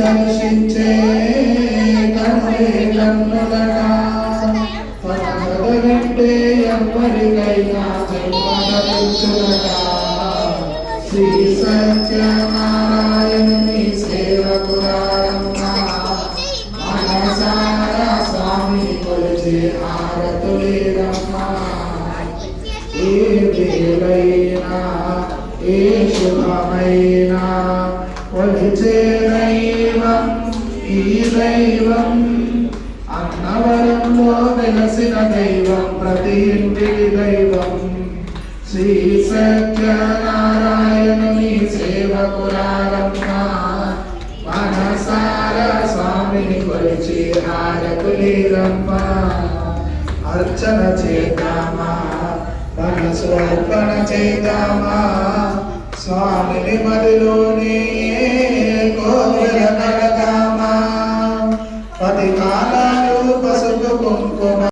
దర్శించే కనులే కన్నులట పరమగంటే ఎవరికైనా జన్మలభించులట శ్రీ సత్యనారాయణుని కొలిచి హారతులేరమ్మ ఏ వేళైనా ఏ శుభమైనా కొలిచే దైవం ఈ దైవం అన్నవరంలో వెలసిన దైవం ప్రతి ఇంటికి దైవం. శ్రీ సత్యనారాయణుని సేవకురారమ్మ స్వామిని కొలిచి ఆరకులీరమ్మ అర్చన చేద్దామా? మనసు అర్పణ చేద్దామా? స్వామిని మదిలోనే కోరిన నడదామా పది కాలాలు పసుపు